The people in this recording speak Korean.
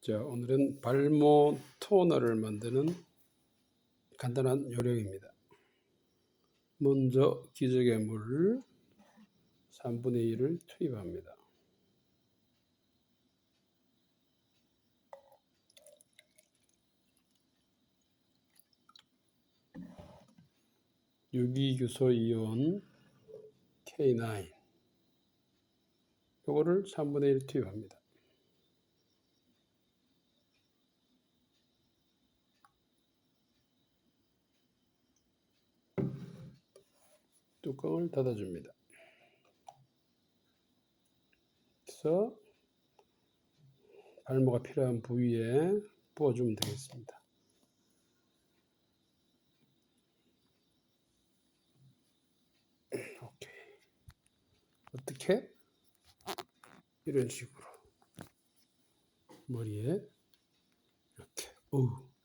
자, 오늘은 발모 토너를 만드는 간단한 요령입니다. 먼저 기저귀에 물 3분의 1을 투입합니다. 유기규소 이온 K9 요거를 3분의 1 투입합니다. 뚜껑을 닫아줍니다. 그래서 발모가 필요한 부위에 부어주면 되겠습니다. 오케이. 어떻게? 이런 식으로 머리에 이렇게. 오.